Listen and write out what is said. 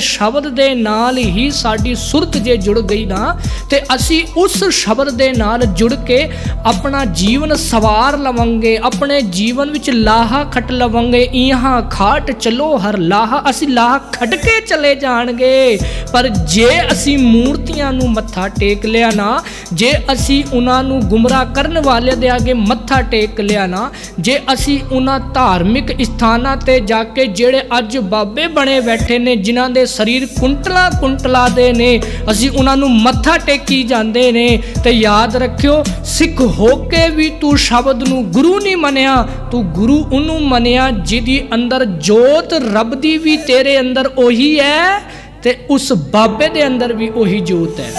ਸ਼ਬਦ ਦੇ ਨਾਲ ਹੀ ਸਾਡੀ ਸੁਰਤ ਜੇ ਜੁੜ ਗਈ ਨਾ, ਤੇ ਅਸੀਂ ਉਸ ਸ਼ਬਦ ਦੇ ਨਾਲ ਜੁੜ ਕੇ ਆਪਣਾ ਜੀਵਨ ਸਵਾਰ ਲਵਾਂਗੇ, ਆਪਣੇ ਜੀਵਨ ਵਿੱਚ ਲਾਹਾ ਖਟ ਲਵਾਂਗੇ, ਇਹਾਂ ਖਾਟ ਚਲੋ ਹਰ ਲਾਹਾ, ਅਸੀਂ ਲਾਹਾ ਖਟ ਕੇ ਚਲੇ ਜਾਣਗੇ। ਪਰ ਜੇ ਅਸੀਂ ਮੂਰਤੀਆਂ ਨੂੰ ਮੱਥਾ ਟੇਕ ਲਿਆ ਨਾ, ਜੇ ਅਸੀਂ ਉਹਨਾਂ ਨੂੰ ਗੁੰਮਰਾਹ ਕਰਨ ਵਾਲਿਆਂ ਦੇ ਅੱਗੇ ਮੱਥਾ ਟੇਕ ਲਿਆ ਨਾ, ਜੇ ਅਸੀਂ ਉਹਨਾਂ ਧਾਰਮਿਕ ਸਥਾਨਾਂ ਤੇ ਜਾ ਕੇ ਜਿਹੜੇ ਅੱਜ ਬਾਬੇ ਬਣੇ ਬੈਠੇ ਨੇ, ਜਿਨ੍ਹਾਂ ਦੇ ਸਰੀਰ ਕੁੰਟਲਾ ਕੁੰਟਲਾ ਦੇ ਨੇ। ਅਸੀਂ ਉਹਨਾਂ ਨੂੰ ਮੱਥਾ ਟੇਕੀ ਜਾਂਦੇ ਨੇ। ਤੇ ਯਾਦ ਰੱਖਿਓ, ਸਿੱਖ ਹੋ ਕੇ ਵੀ ਤੂੰ ਸ਼ਬਦ ਨੂੰ ਗੁਰੂ ਨਹੀਂ ਮੰਨਿਆ, ਤੂੰ ਗੁਰੂ ਉਹਨੂੰ ਮੰਨਿਆ ਜਿਹਦੀ ਅੰਦਰ ਜੋਤ ਰੱਬ ਦੀ ਵੀ ਤੇਰੇ ਅੰਦਰ ਉਹੀ ਹੈ ਤੇ ਉਸ ਬਾਬੇ ਦੇ ਅੰਦਰ ਵੀ ਉਹੀ ਜੋਤ ਹੈ।